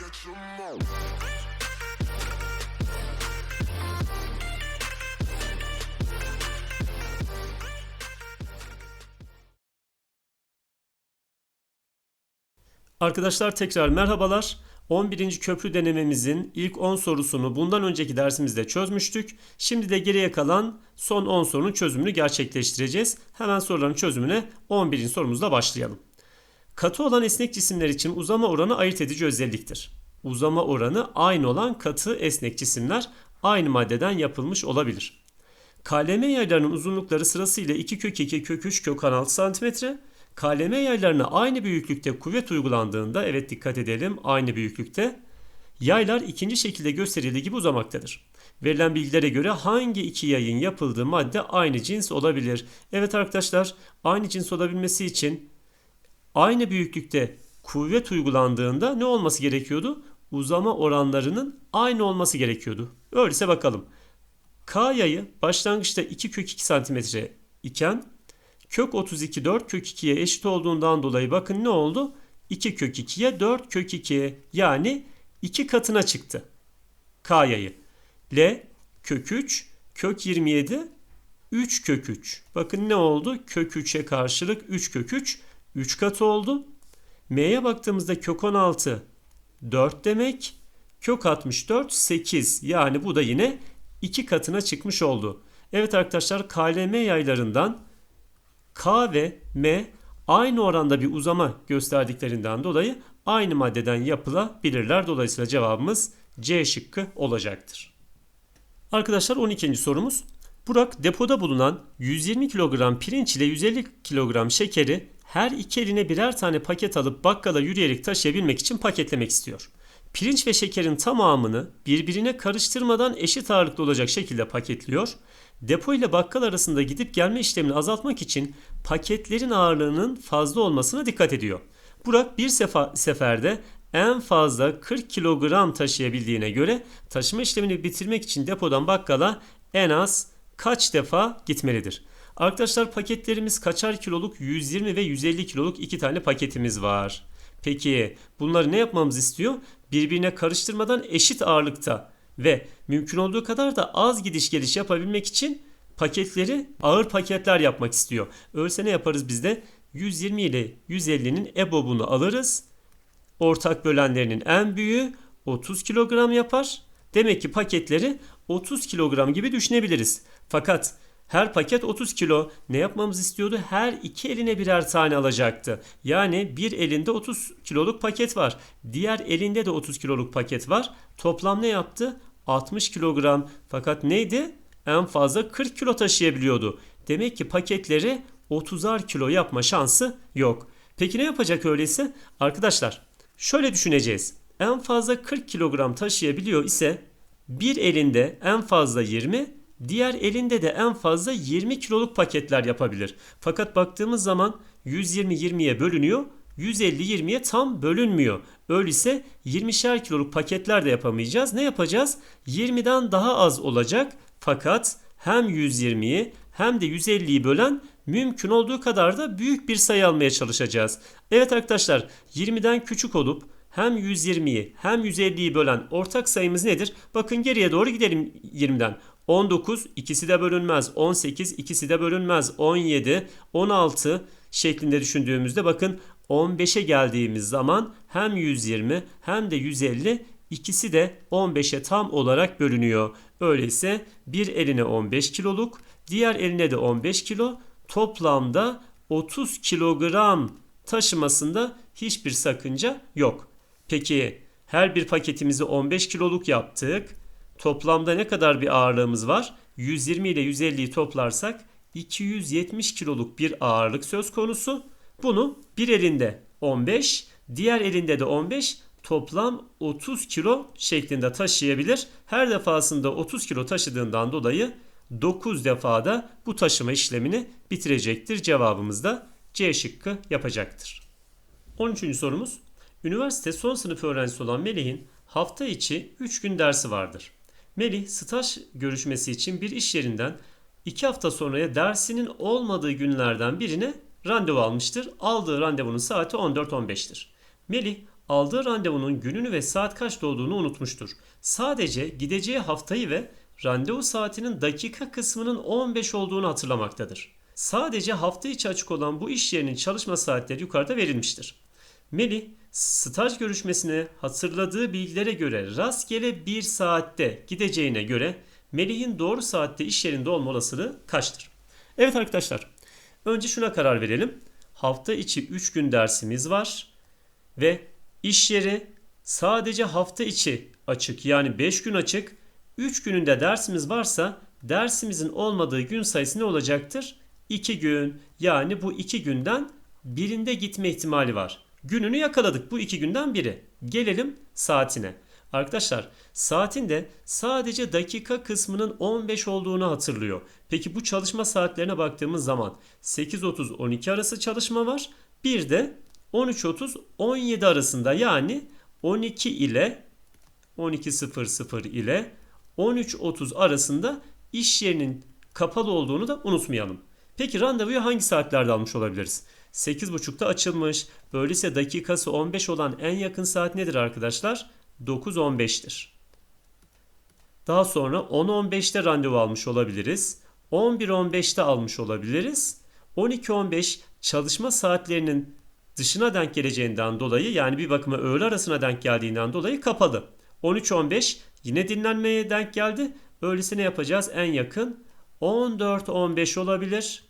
catch 'em all. Arkadaşlar tekrar merhabalar. 11. köprü denememizin ilk 10 sorusunu bundan önceki dersimizde çözmüştük. Şimdi de geriye kalan son 10 sorunun çözümünü gerçekleştireceğiz. Hemen soruların çözümüne 11. sorumuzla başlayalım. Katı olan esnek cisimler için uzama oranı ayırt edici özelliktir. Uzama oranı aynı olan katı esnek cisimler aynı maddeden yapılmış olabilir. KLM yaylarının uzunlukları sırasıyla 2 kök 2 kök 3 kök 16 cm. KLM yaylarına aynı büyüklükte kuvvet uygulandığında evet dikkat edelim aynı büyüklükte yaylar ikinci şekilde gösterildiği gibi uzamaktadır. Verilen bilgilere göre hangi iki yayın yapıldığı madde aynı cins olabilir? Evet arkadaşlar aynı cins olabilmesi için aynı büyüklükte kuvvet uygulandığında ne olması gerekiyordu? Uzama oranlarının aynı olması gerekiyordu. Öyleyse bakalım. K yayı başlangıçta 2 kök 2 cm iken kök 32 4 kök 2'ye eşit olduğundan dolayı bakın ne oldu? 2 kök 2'ye 4 kök 2'ye yani 2 katına çıktı. K yayı. L kök 3 kök 27 3 kök 3. Bakın ne oldu? Kök 3'e karşılık 3 kök 3 3 katı oldu. M'ye baktığımızda kök 16 4 demek. Kök 64 8 yani bu da yine 2 katına çıkmış oldu. Evet arkadaşlar KLM yaylarından K ve M aynı oranda bir uzama gösterdiklerinden dolayı aynı maddeden yapılabilirler. Dolayısıyla cevabımız C şıkkı olacaktır. Arkadaşlar 12. sorumuz. Burak depoda bulunan 120 kilogram pirinç ile 150 kilogram şekeri her iki eline birer tane paket alıp bakkala yürüyerek taşıyabilmek için paketlemek istiyor. Pirinç ve şekerin tamamını birbirine karıştırmadan eşit ağırlıkta olacak şekilde paketliyor. Depo ile bakkal arasında gidip gelme işlemini azaltmak için paketlerin ağırlığının fazla olmasına dikkat ediyor. Burak bir sefa, seferde en fazla 40 kilogram taşıyabildiğine göre taşıma işlemini bitirmek için depodan bakkala en az kaç defa gitmelidir? Arkadaşlar paketlerimiz kaçar kiloluk 120 ve 150 kiloluk iki tane paketimiz var. Peki bunları ne yapmamız istiyor? Birbirine karıştırmadan eşit ağırlıkta ve mümkün olduğu kadar da az gidiş geliş yapabilmek için paketleri ağır paketler yapmak istiyor. Öyleyse ne yaparız biz de? 120 ile 150'nin EBOB'unu alırız. Ortak bölenlerinin en büyüğü 30 kilogram yapar. Demek ki paketleri 30 kilogram gibi düşünebiliriz. Fakat her paket 30 kilo. Ne yapmamız istiyordu? Her iki eline birer tane alacaktı. Yani bir elinde 30 kiloluk paket var. Diğer elinde de 30 kiloluk paket var. Toplam ne yaptı? 60 kilogram. Fakat neydi? En fazla 40 kilo taşıyabiliyordu. Demek ki paketleri 30'ar kilo yapma şansı yok. Peki ne yapacak öyleyse? Arkadaşlar şöyle düşüneceğiz. En fazla 40 kilogram taşıyabiliyor ise bir elinde en fazla 20, diğer elinde de en fazla 20 kiloluk paketler yapabilir. Fakat baktığımız zaman 120 20'ye bölünüyor. 150 20'ye tam bölünmüyor. Öyleyse 20'şer kiloluk paketler de yapamayacağız. Ne yapacağız? 20'den daha az olacak. Fakat hem 120'yi hem de 150'yi bölen mümkün olduğu kadar da büyük bir sayı almaya çalışacağız. Evet arkadaşlar 20'den küçük olup hem 120'yi hem 150'yi bölen ortak sayımız nedir? Bakın geriye doğru gidelim 20'den. 19 ikisi de bölünmez. 18 ikisi de bölünmez. 17, 16 şeklinde düşündüğümüzde bakın 15'e geldiğimiz zaman hem 120 hem de 150 ikisi de 15'e tam olarak bölünüyor. Öyleyse bir eline 15 kiloluk, diğer eline de 15 kilo, toplamda 30 kilogram taşımasında hiçbir sakınca yok. Peki her bir paketimizi 15 kiloluk yaptık. Toplamda ne kadar bir ağırlığımız var? 120 ile 150'yi toplarsak 270 kiloluk bir ağırlık söz konusu. Bunu bir elinde 15, diğer elinde de 15, toplam 30 kilo şeklinde taşıyabilir. Her defasında 30 kilo taşıdığından dolayı 9 defada bu taşıma işlemini bitirecektir. Cevabımız da C şıkkı yapacaktır. 13. sorumuz. Üniversite son sınıf öğrencisi olan Melih'in hafta içi 3 gün dersi vardır. Melih staj görüşmesi için bir iş yerinden 2 hafta sonraya dersinin olmadığı günlerden birine randevu almıştır. Aldığı randevunun saati 14.15'tir. Melih aldığı randevunun gününü ve saat kaçta olduğunu unutmuştur. Sadece gideceği haftayı ve randevu saatinin dakika kısmının 15 olduğunu hatırlamaktadır. Sadece hafta içi açık olan bu iş yerinin çalışma saatleri yukarıda verilmiştir. Melih, staj görüşmesine hatırladığı bilgilere göre rastgele bir saatte gideceğine göre Melih'in doğru saatte iş yerinde olma olasılığı kaçtır? Evet arkadaşlar, önce şuna karar verelim. Hafta içi 3 gün dersimiz var ve iş yeri sadece hafta içi açık yani 5 gün açık. 3 gününde dersimiz varsa dersimizin olmadığı gün sayısı ne olacaktır? 2 gün. Yani bu 2 günden birinde gitme ihtimali var. Gününü yakaladık bu 2 günden biri. Gelelim saatine. Arkadaşlar saatin de sadece dakika kısmının 15 olduğunu hatırlıyor. Peki bu çalışma saatlerine baktığımız zaman 8.30-12 arası çalışma var. Bir de 13.30-17 arasında yani 12 ile 12.00 ile 13.30 arasında iş yerinin kapalı olduğunu da unutmayalım. Peki randevuyu hangi saatlerde almış olabiliriz? 8.30'da açılmış. Böyleyse dakikası 15 olan en yakın saat nedir arkadaşlar? 9.15'tir. Daha sonra 10.15'te randevu almış olabiliriz. 11.15'te almış olabiliriz. 12.15 çalışma saatlerinin dışına denk geleceğinden dolayı yani bir bakıma öğle arasına denk geldiğinden dolayı kapalı. 13.15 yine dinlenmeye denk geldi. Öyleyse ne yapacağız? En yakın 14.15 olabilir.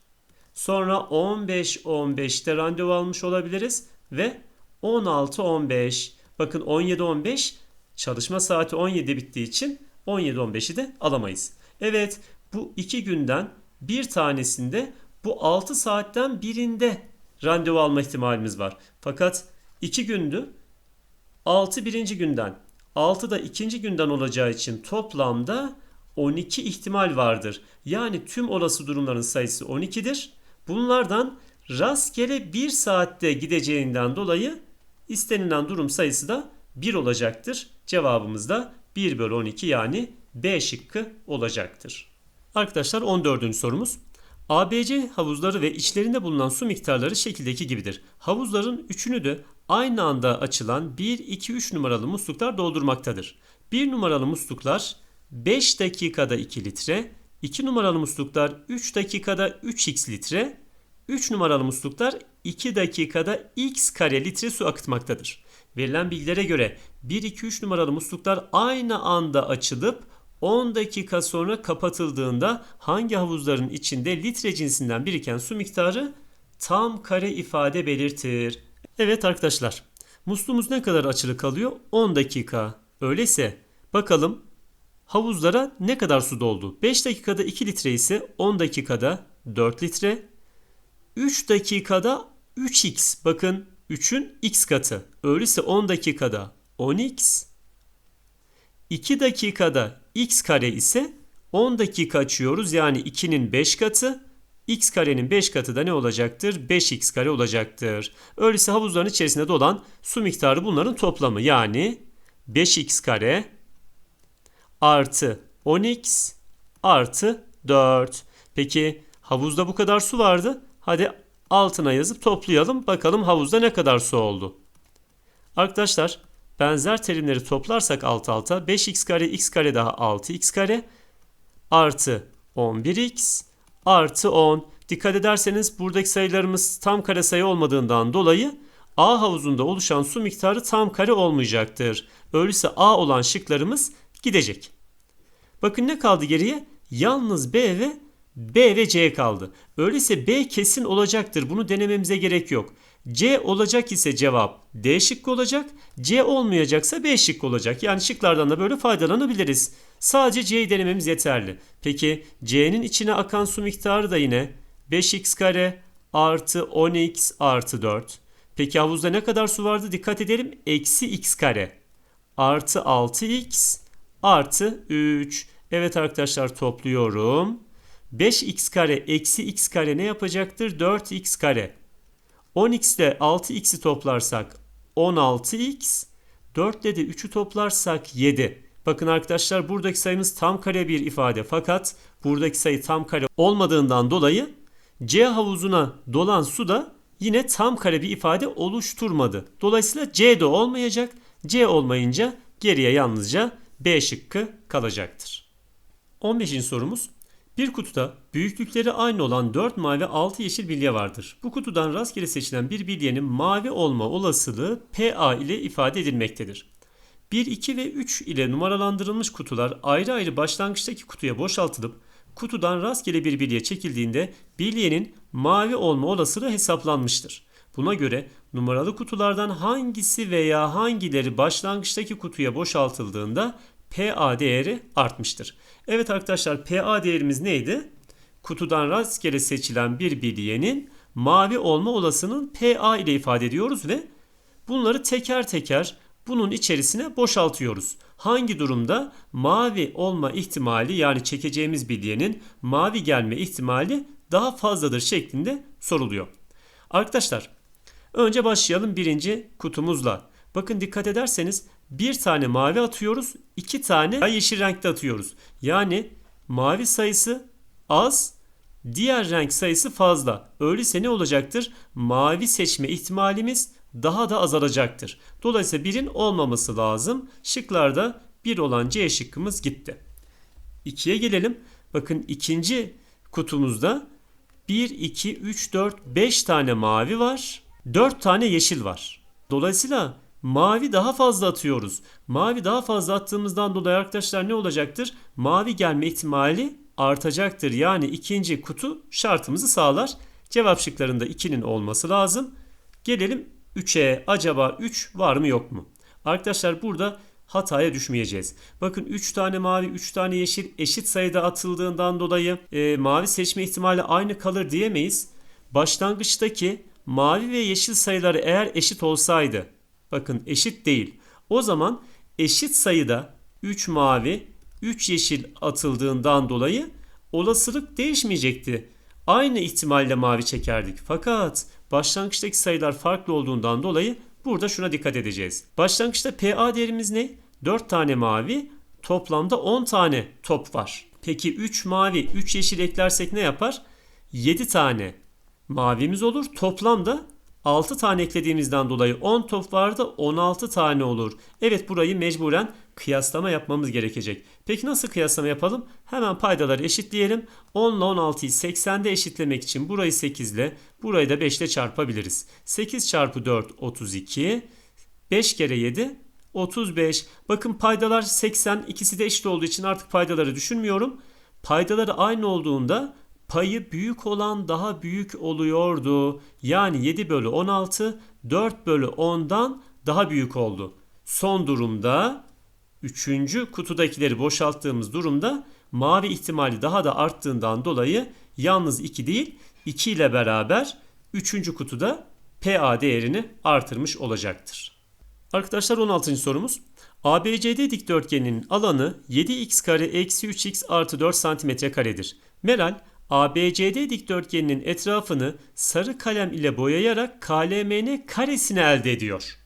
Sonra 15.15'te randevu almış olabiliriz ve 16.15. Bakın 17.15 çalışma saati 17 bittiği için 17.15'i de alamayız. Evet bu iki günden bir tanesinde bu 6 saatten birinde randevu alma ihtimalimiz var. Fakat 2 gündü 6 birinci günden 6 da ikinci günden olacağı için toplamda 12 ihtimal vardır. Yani tüm olası durumların sayısı 12'dir. Bunlardan rastgele 1 saatte gideceğinden dolayı istenilen durum sayısı da 1 olacaktır. Cevabımız da 1 bölü 12 yani B şıkkı olacaktır. Arkadaşlar 14. sorumuz. ABC havuzları ve içlerinde bulunan su miktarları şekildeki gibidir. Havuzların üçünü de aynı anda açılan 1, 2, 3 numaralı musluklar doldurmaktadır. 1 numaralı musluklar 5 dakikada 2 litre, 2 numaralı musluklar 3 dakikada 3x litre, 3 numaralı musluklar 2 dakikada x kare litre su akıtmaktadır. Verilen bilgilere göre 1, 2, 3 numaralı musluklar aynı anda açılıp 10 dakika sonra kapatıldığında hangi havuzların içinde litre cinsinden biriken su miktarı tam kare ifade belirtir. Evet arkadaşlar musluğumuz ne kadar açılı kalıyor? 10 dakika. Öyleyse bakalım havuzlara ne kadar su doldu? 5 dakikada 2 litre ise 10 dakikada 4 litre. 3 dakikada 3x bakın 3'ün x katı. Öyleyse 10 dakikada 10x. 2 dakikada x kare ise 10 dakika açıyoruz yani 2'nin 5 katı. x karenin 5 katı da ne olacaktır? 5x kare olacaktır. Öyleyse havuzların içerisinde dolan su miktarı bunların toplamı. Yani 5x kare artı 10x artı 4. Peki havuzda bu kadar su vardı. Hadi altına yazıp toplayalım. Bakalım havuzda ne kadar su oldu. Arkadaşlar benzer terimleri toplarsak alt alta 5x kare x kare daha 6x kare artı 11x artı 10. Dikkat ederseniz buradaki sayılarımız tam kare sayı olmadığından dolayı A havuzunda oluşan su miktarı tam kare olmayacaktır. Öyleyse A olan şıklarımız gidecek. Bakın ne kaldı geriye? Yalnız B ve B ve C kaldı. Öyleyse B kesin olacaktır. Bunu denememize gerek yok. C olacak ise cevap D şıkkı olacak. C olmayacaksa B şıkkı olacak. Yani şıklardan da böyle faydalanabiliriz. Sadece C'yi denememiz yeterli. Peki C'nin içine akan su miktarı da yine 5x kare artı 10x artı 4. Peki havuzda ne kadar su vardı? Dikkat edelim. Eksi x kare artı 6x artı 3. Evet arkadaşlar topluyorum. 5x kare eksi x kare ne yapacaktır? 4x kare. 10x ile 6x'i toplarsak 16x. 4 ile de 3'ü toplarsak 7. Bakın arkadaşlar buradaki sayımız tam kare bir ifade. Fakat buradaki sayı tam kare olmadığından dolayı C havuzuna dolan su da yine tam kare bir ifade oluşturmadı. Dolayısıyla C de olmayacak. C olmayınca geriye yalnızca B şıkkı kalacaktır. 15. sorumuz. Bir kutuda büyüklükleri aynı olan 4 mavi 6 yeşil bilye vardır. Bu kutudan rastgele seçilen bir bilyenin mavi olma olasılığı PA ile ifade edilmektedir. 1, 2 ve 3 ile numaralandırılmış kutular ayrı ayrı başlangıçtaki kutuya boşaltılıp kutudan rastgele bir bilye çekildiğinde bilyenin mavi olma olasılığı hesaplanmıştır. Buna göre numaralı kutulardan hangisi veya hangileri başlangıçtaki kutuya boşaltıldığında PA değeri artmıştır. Evet arkadaşlar PA değerimiz neydi? Kutudan rastgele seçilen bir bilyenin mavi olma olasılığının PA ile ifade ediyoruz ve bunları teker teker bunun içerisine boşaltıyoruz. Hangi durumda mavi olma ihtimali yani çekeceğimiz bilyenin mavi gelme ihtimali daha fazladır şeklinde soruluyor. Arkadaşlar önce başlayalım birinci kutumuzla. Bakın dikkat ederseniz bir tane mavi atıyoruz, iki tane yeşil renkte atıyoruz. Yani mavi sayısı az, diğer renk sayısı fazla. Öyleyse ne olacaktır? Mavi seçme ihtimalimiz daha da azalacaktır. Dolayısıyla birin olmaması lazım. Şıklarda bir olan C şıkkımız gitti. 2'ye gelelim. Bakın ikinci kutumuzda 1, 2, 3, 4, 5 tane mavi var. 4 tane yeşil var. Dolayısıyla mavi daha fazla atıyoruz. Mavi daha fazla attığımızdan dolayı arkadaşlar ne olacaktır? Mavi gelme ihtimali artacaktır. Yani ikinci kutu şartımızı sağlar. Cevap şıklarında 2'nin olması lazım. Gelelim 3'e. Acaba 3 var mı yok mu? Arkadaşlar burada hataya düşmeyeceğiz. Bakın 3 tane mavi 3 tane yeşil eşit sayıda atıldığından dolayı e, mavi seçme ihtimali aynı kalır diyemeyiz. Başlangıçtaki mavi ve yeşil sayıları eğer eşit olsaydı bakın eşit değil. O zaman eşit sayıda 3 mavi 3 yeşil atıldığından dolayı olasılık değişmeyecekti. Aynı ihtimalle mavi çekerdik. Fakat başlangıçtaki sayılar farklı olduğundan dolayı burada şuna dikkat edeceğiz. Başlangıçta PA değerimiz ne? 4 tane mavi, toplamda 10 tane top var. Peki 3 mavi, 3 yeşil eklersek ne yapar? 7 tane mavimiz olur. Toplamda 6 tane eklediğimizden dolayı 10 top vardı 16 tane olur. Evet burayı mecburen kıyaslama yapmamız gerekecek. Peki nasıl kıyaslama yapalım? Hemen paydaları eşitleyelim. 10 ile 16'yı 80'de eşitlemek için burayı 8 ile burayı da 5 ile çarpabiliriz. 8 çarpı 4 32. 5 kere 7 35. Bakın paydalar 80 ikisi de eşit olduğu için artık paydaları düşünmüyorum. Paydaları aynı olduğunda payı büyük olan daha büyük oluyordu. Yani 7 bölü 16 4 bölü 10'dan daha büyük oldu. Son durumda 3. kutudakileri boşalttığımız durumda mavi ihtimali daha da arttığından dolayı yalnız 2 değil 2 ile beraber 3. kutuda PA değerini artırmış olacaktır. Arkadaşlar 16. sorumuz. ABCD dikdörtgeninin alanı 7x kare eksi 3x artı 4 santimetre karedir. Meral ABCD dikdörtgeninin etrafını sarı kalem ile boyayarak KLMN karesini elde ediyor.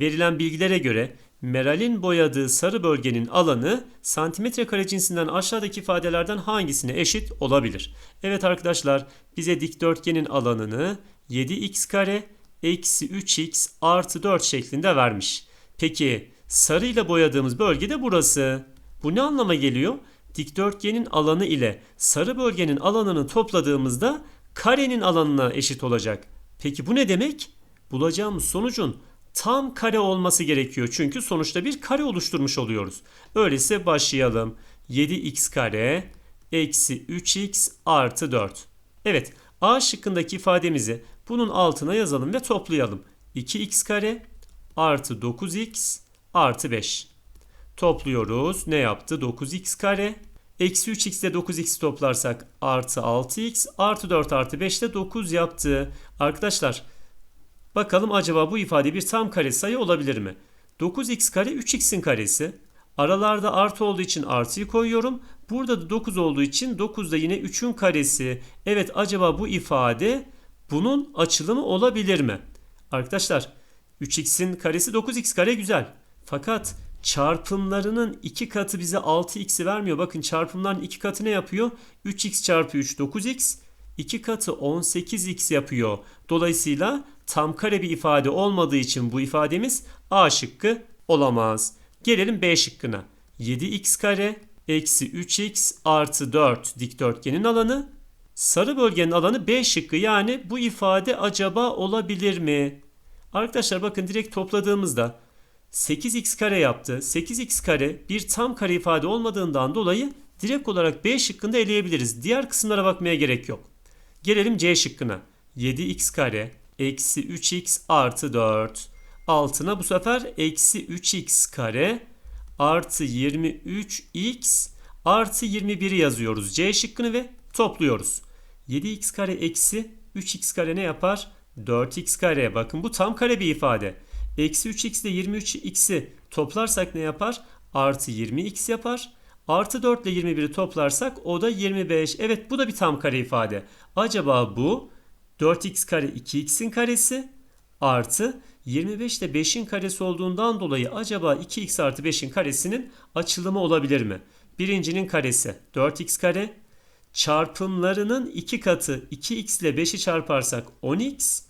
Verilen bilgilere göre Meral'in boyadığı sarı bölgenin alanı santimetre kare cinsinden aşağıdaki ifadelerden hangisine eşit olabilir? Evet arkadaşlar bize dikdörtgenin alanını 7x kare eksi 3x artı 4 şeklinde vermiş. Peki sarı ile boyadığımız bölge de burası. Bu ne anlama geliyor? Dikdörtgenin alanı ile sarı bölgenin alanını topladığımızda karenin alanına eşit olacak. Peki bu ne demek? Bulacağımız sonucun tam kare olması gerekiyor. Çünkü sonuçta bir kare oluşturmuş oluyoruz. Öyleyse başlayalım. 7x kare eksi 3x artı 4. Evet A şıkkındaki ifademizi bunun altına yazalım ve toplayalım. 2x kare artı 9x artı 5. Topluyoruz. Ne yaptı? 9x kare. Eksi 3x ile 9x toplarsak artı 6x artı 4 artı 5 de 9 yaptı. Arkadaşlar bakalım acaba bu ifade bir tam kare sayı olabilir mi? 9x kare 3x'in karesi. Aralarda artı olduğu için artıyı koyuyorum. Burada da 9 olduğu için 9 da yine 3'ün karesi. Evet acaba bu ifade bunun açılımı olabilir mi? Arkadaşlar 3x'in karesi 9x kare güzel. Fakat çarpımlarının 2 katı bize 6x'i vermiyor. Bakın çarpımların 2 katı ne yapıyor? 3x çarpı 3 9x. 2 katı 18x yapıyor. Dolayısıyla tam kare bir ifade olmadığı için bu ifademiz A şıkkı olamaz. Gelelim B şıkkına. 7x kare eksi 3x artı 4 dikdörtgenin alanı. Sarı bölgenin alanı B şıkkı yani bu ifade acaba olabilir mi? Arkadaşlar bakın direkt topladığımızda 8x kare yaptı. 8x kare bir tam kare ifade olmadığından dolayı direkt olarak B şıkkında eleyebiliriz. Diğer kısımlara bakmaya gerek yok. Gelelim C şıkkına. 7x kare eksi 3x artı 4. Altına bu sefer eksi 3x kare artı 23x artı 21'i yazıyoruz. C şıkkını ve topluyoruz. 7x kare eksi 3x kare ne yapar? 4x kare. Bakın bu tam kare bir ifade. Eksi 3x ile 23x'i toplarsak ne yapar? Artı 20x yapar. Artı 4 ile 21'i toplarsak o da 25. Evet bu da bir tam kare ifade. Acaba bu 4x kare 2x'in karesi artı 25 ile 5'in karesi olduğundan dolayı acaba 2x artı 5'in karesinin açılımı olabilir mi? Birincinin karesi 4x kare çarpımlarının 2 katı 2x ile 5'i çarparsak 10x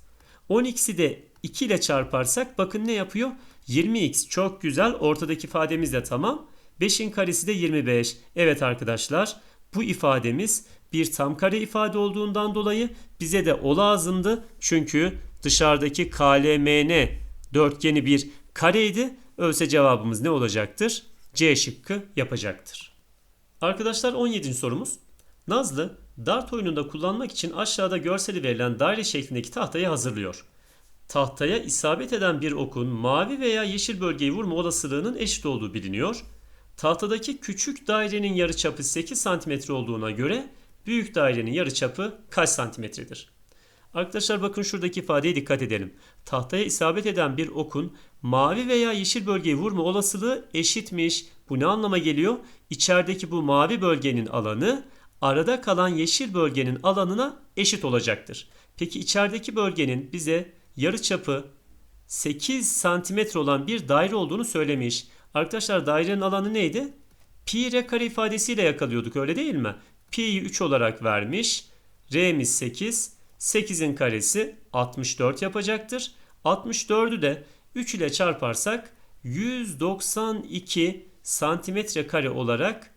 10x'i de 2 ile çarparsak bakın ne yapıyor? 20x çok güzel ortadaki ifademiz de tamam. 5'in karesi de 25. Evet arkadaşlar bu ifademiz bir tam kare ifade olduğundan dolayı bize de o lazımdı. Çünkü dışarıdaki KLMN dörtgeni bir kareydi. Öyleyse cevabımız ne olacaktır? C şıkkı yapacaktır. Arkadaşlar 17. sorumuz. Nazlı dart oyununda kullanmak için aşağıda görseli verilen daire şeklindeki tahtayı hazırlıyor. Tahtaya isabet eden bir okun mavi veya yeşil bölgeyi vurma olasılığının eşit olduğu biliniyor. Tahtadaki küçük dairenin yarıçapı 8 cm olduğuna göre büyük dairenin yarıçapı kaç santimetredir? Arkadaşlar bakın şuradaki ifadeye dikkat edelim. Tahtaya isabet eden bir okun mavi veya yeşil bölgeyi vurma olasılığı eşitmiş. Bu ne anlama geliyor? İçerideki bu mavi bölgenin alanı arada kalan yeşil bölgenin alanına eşit olacaktır. Peki içerideki bölgenin bize yarıçapı 8 santimetre olan bir daire olduğunu söylemiş. Arkadaşlar dairenin alanı neydi? Pi r kare ifadesiyle yakalıyorduk öyle değil mi? Pi'yi 3 olarak vermiş. R'miz 8. 8'in karesi 64 yapacaktır. 64'ü de 3 ile çarparsak 192 santimetre kare olarak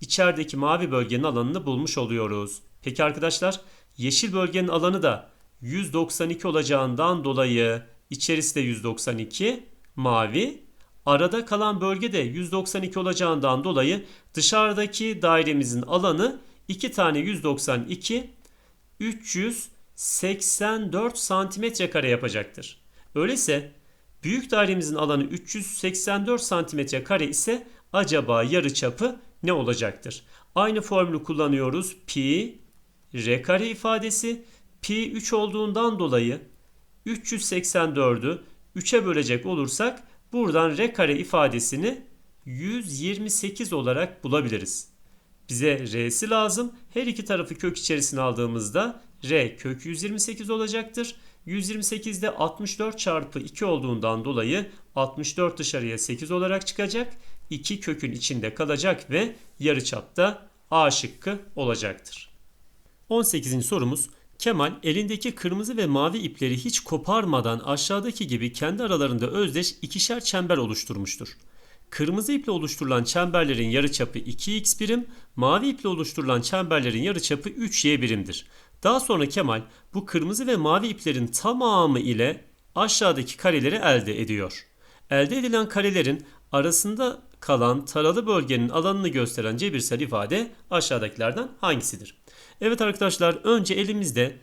içerideki mavi bölgenin alanını bulmuş oluyoruz. Peki arkadaşlar yeşil bölgenin alanı da 192 olacağından dolayı içerisi de 192 mavi. Arada kalan bölge de 192 olacağından dolayı dışarıdaki dairemizin alanı 2 tane 192 384 santimetre kare yapacaktır. Öyleyse büyük dairemizin alanı 384 santimetre kare ise acaba yarıçapı ne olacaktır? Aynı formülü kullanıyoruz. Pi r kare ifadesi pi 3 olduğundan dolayı 384'ü 3'e bölecek olursak buradan r kare ifadesini 128 olarak bulabiliriz. Bize r'si lazım. Her iki tarafı kök içerisine aldığımızda r kök 128 olacaktır. 128 de 64 çarpı 2 olduğundan dolayı 64 dışarıya 8 olarak çıkacak. 2 kökün içinde kalacak ve yarıçapta A şıkkı olacaktır. 18. sorumuz Kemal elindeki kırmızı ve mavi ipleri hiç koparmadan aşağıdaki gibi kendi aralarında özdeş ikişer çember oluşturmuştur. Kırmızı iple oluşturulan çemberlerin yarıçapı 2x birim, mavi iple oluşturulan çemberlerin yarıçapı 3y birimdir. Daha sonra Kemal bu kırmızı ve mavi iplerin tamamı ile aşağıdaki kareleri elde ediyor. Elde edilen karelerin arasında kalan taralı bölgenin alanını gösteren cebirsel ifade aşağıdakilerden hangisidir? Evet arkadaşlar önce elimizde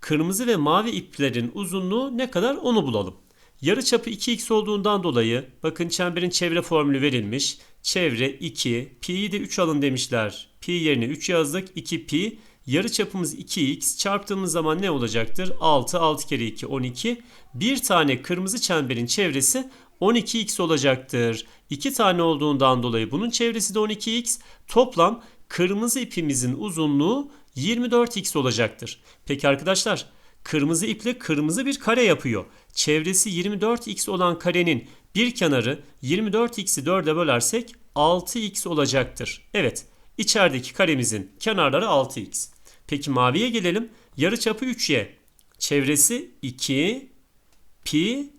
kırmızı ve mavi iplerin uzunluğu ne kadar onu bulalım. Yarıçapı 2x olduğundan dolayı bakın çemberin çevre formülü verilmiş. Çevre 2, pi'yi de 3 alın demişler. Pi yerine 3 yazdık. 2 pi. Yarıçapımız 2x çarptığımız zaman ne olacaktır? 6, 6 kere 2, 12. Bir tane kırmızı çemberin çevresi 12x olacaktır. 2 tane olduğundan dolayı bunun çevresi de 12x. Toplam kırmızı ipimizin uzunluğu 24x olacaktır. Peki arkadaşlar kırmızı iple kırmızı bir kare yapıyor. Çevresi 24x olan karenin bir kenarı 24x'i 4'e bölersek 6x olacaktır. Evet içerideki karemizin kenarları 6x. Peki maviye gelelim. Yarıçapı 3y. Çevresi 2 pi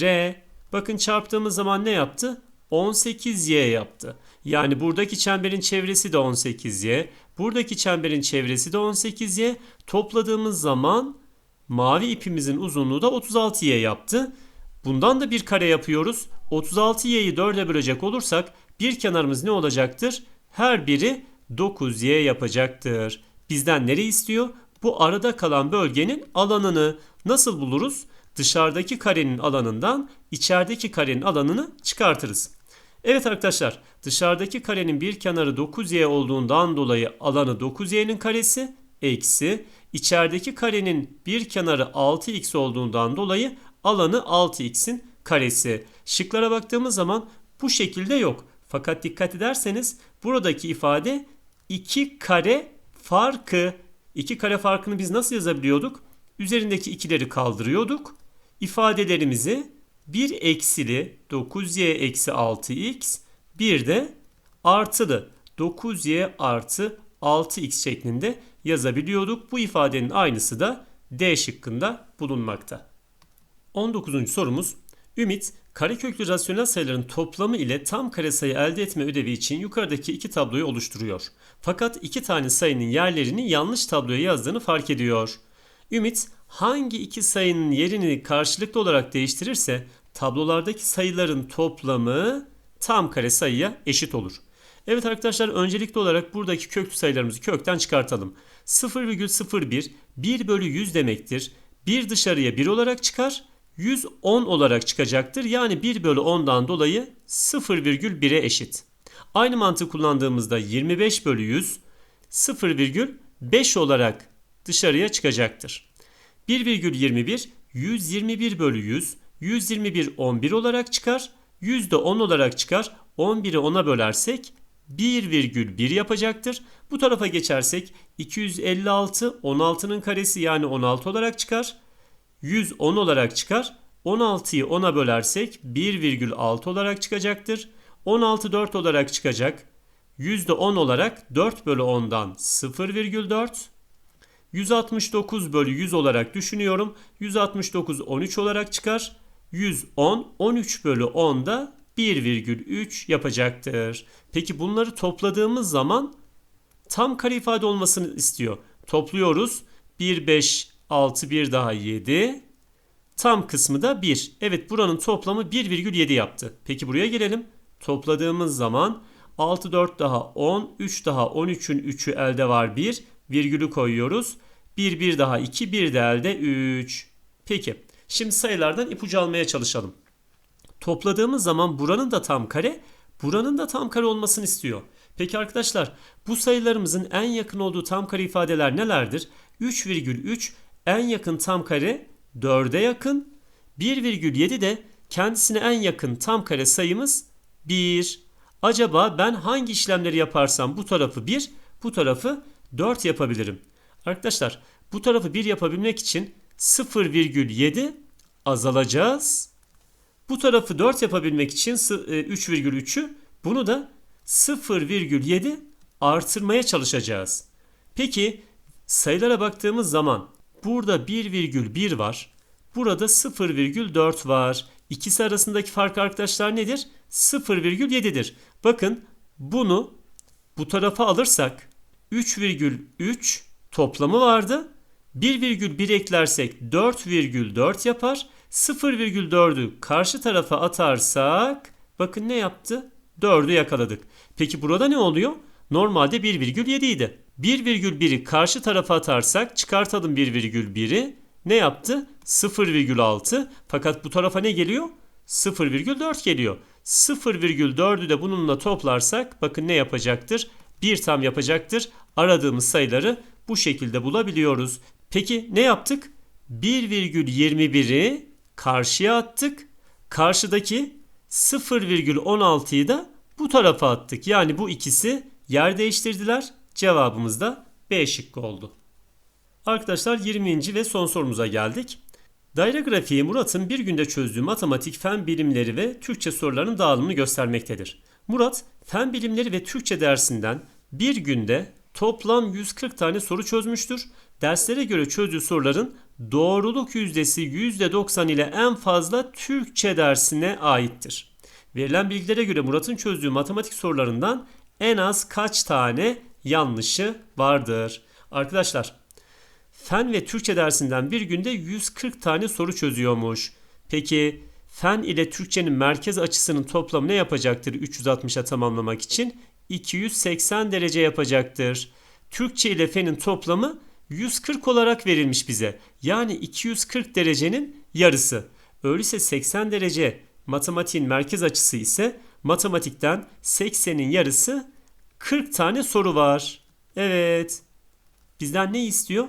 r. Bakın çarptığımız zaman ne yaptı? 18y yaptı. Yani buradaki çemberin çevresi de 18y. Buradaki çemberin çevresi de 18y. Topladığımız zaman mavi ipimizin uzunluğu da 36y yaptı. Bundan da bir kare yapıyoruz. 36y'yi 4'e bölecek olursak bir kenarımız ne olacaktır? Her biri 9y yapacaktır. Bizden nereyi istiyor? Bu arada kalan bölgenin alanını nasıl buluruz? Dışarıdaki karenin alanından içerideki karenin alanını çıkartırız. Evet arkadaşlar dışarıdaki karenin bir kenarı 9y olduğundan dolayı alanı 9y'nin karesi eksi içerideki karenin bir kenarı 6x olduğundan dolayı alanı 6x'in karesi. Şıklara baktığımız zaman bu şekilde yok. Fakat dikkat ederseniz buradaki ifade 2 kare farkı. 2 kare farkını biz nasıl yazabiliyorduk? Üzerindeki ikileri kaldırıyorduk. İfadelerimizi bir eksili 9y eksi 6x bir de artılı 9y artı 6x şeklinde yazabiliyorduk. Bu ifadenin aynısı da D şıkkında bulunmakta. 19. sorumuz Ümit kareköklü rasyonel sayıların toplamı ile tam kare sayı elde etme ödevi için yukarıdaki iki tabloyu oluşturuyor. Fakat iki tane sayının yerlerini yanlış tabloya yazdığını fark ediyor. Ümit hangi iki sayının yerini karşılıklı olarak değiştirirse tablolardaki sayıların toplamı tam kare sayıya eşit olur. Evet arkadaşlar öncelikli olarak buradaki köklü sayılarımızı kökten çıkartalım. 0,01 1 bölü 100 demektir. 1 dışarıya 1 olarak çıkar. 110 olarak çıkacaktır. Yani 1 bölü 10'dan dolayı 0,1'e eşit. Aynı mantığı kullandığımızda 25 bölü 100 0,5 olarak dışarıya çıkacaktır. 1,21 121 bölü 100 121 11 olarak çıkar. 100 de 10 olarak çıkar. 11'i 10'a bölersek 1,1 yapacaktır. Bu tarafa geçersek 256 16'nın karesi yani 16 olarak çıkar. 110 olarak çıkar. 16'yı 10'a bölersek 1,6 olarak çıkacaktır. 16 4 olarak çıkacak. %10 olarak 4 bölü 10'dan 0,4. 169 bölü 100 olarak düşünüyorum. 169 13 olarak çıkar. 110 13 bölü 10'da 1,3 yapacaktır. Peki bunları topladığımız zaman tam kare ifade olmasını istiyor. Topluyoruz. 1, 5, 6, 1 daha 7. Tam kısmı da 1. Evet buranın toplamı 1,7 yaptı. Peki buraya gelelim. Topladığımız zaman 6, 4 daha 10, 3 daha 13'ün 3'ü elde var 1. Virgülü koyuyoruz. 1, 1 daha 2, 1 de elde 3. Peki şimdi sayılardan ipucu almaya çalışalım. Topladığımız zaman buranın da tam kare, buranın da tam kare olmasını istiyor. Peki arkadaşlar bu sayılarımızın en yakın olduğu tam kare ifadeler nelerdir? 3,3 en yakın tam kare 4'e yakın. 1,7 de kendisine en yakın tam kare sayımız 1. Acaba ben hangi işlemleri yaparsam bu tarafı 1, bu tarafı 4 yapabilirim. Arkadaşlar bu tarafı 1 yapabilmek için 0,7 azalacağız. Bu tarafı 4 yapabilmek için 3,3'ü bunu da 0,7 artırmaya çalışacağız. Peki sayılara baktığımız zaman burada 1,1 var. Burada 0,4 var. İkisi arasındaki fark arkadaşlar nedir? 0,7'dir. Bakın bunu bu tarafa alırsak 3,3 toplamı vardı. 1,1 eklersek 4,4 yapar. 0,4'ü karşı tarafa atarsak bakın ne yaptı? 4'ü yakaladık. Peki burada ne oluyor? Normalde 1,7 idi. 1,1'i karşı tarafa atarsak çıkartalım 1,1'i. Ne yaptı? 0,6 fakat bu tarafa ne geliyor? 0,4 geliyor. 0,4'ü de bununla toplarsak bakın ne yapacaktır? Bir tam yapacaktır. Aradığımız sayıları bu şekilde bulabiliyoruz. Peki ne yaptık? 1,21'i karşıya attık. Karşıdaki 0,16'yı da bu tarafa attık. Yani bu ikisi yer değiştirdiler. Cevabımız da B şıkkı oldu. Arkadaşlar 20. ve son sorumuza geldik. Daire grafiği Murat'ın bir günde çözdüğü matematik, fen bilimleri ve Türkçe sorularının dağılımını göstermektedir. Murat, fen bilimleri ve Türkçe dersinden bir günde toplam 140 tane soru çözmüştür. Derslere göre çözdüğü soruların doğruluk yüzdesi %90 ile en fazla Türkçe dersine aittir. Verilen bilgilere göre Murat'ın çözdüğü matematik sorularından en az kaç tane yanlışı vardır? Arkadaşlar fen ve Türkçe dersinden bir günde 140 tane soru çözüyormuş. Peki fen ile Türkçenin merkez açısının toplamı ne yapacaktır 360'a tamamlamak için? 280 derece yapacaktır. Türkçe ile fenin toplamı 140 olarak verilmiş bize. Yani 240 derecenin yarısı. Öyleyse 80 derece matematiğin merkez açısı ise matematikten 80'in yarısı 40 tane soru var. Evet. Bizden ne istiyor?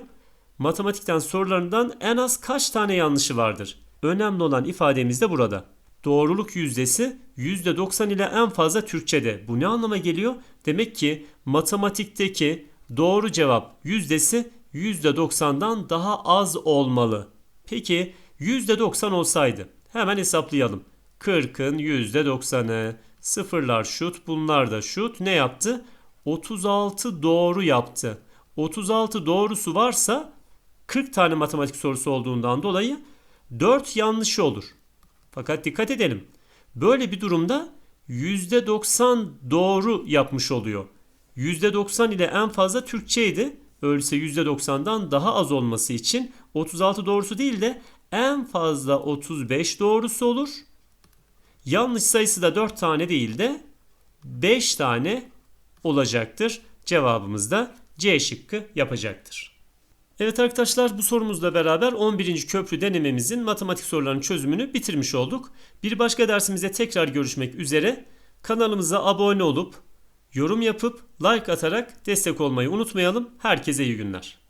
Matematikten sorularından en az kaç tane yanlışı vardır? Önemli olan ifademiz de burada. Doğruluk yüzdesi %90 ile en fazla Türkçede. Bu ne anlama geliyor? Demek ki matematikteki doğru cevap yüzdesi %90'dan daha az olmalı. Peki %90 olsaydı hemen hesaplayalım. 40'ın %90'ı sıfırlar şut bunlar da şut ne yaptı? 36 doğru yaptı. 36 doğrusu varsa 40 tane matematik sorusu olduğundan dolayı 4 yanlışı olur. Fakat dikkat edelim. Böyle bir durumda %90 doğru yapmış oluyor. %90 ile en fazla Türkçeydi. Öyleyse %90'dan daha az olması için 36 doğrusu değil de en fazla 35 doğrusu olur. Yanlış sayısı da 4 tane değil de 5 tane olacaktır. Cevabımız da C şıkkı yapacaktır. Evet arkadaşlar bu sorumuzla beraber 11. köprü denememizin matematik sorularının çözümünü bitirmiş olduk. Bir başka dersimizde tekrar görüşmek üzere. Kanalımıza abone olup yorum yapıp like atarak destek olmayı unutmayalım. Herkese iyi günler.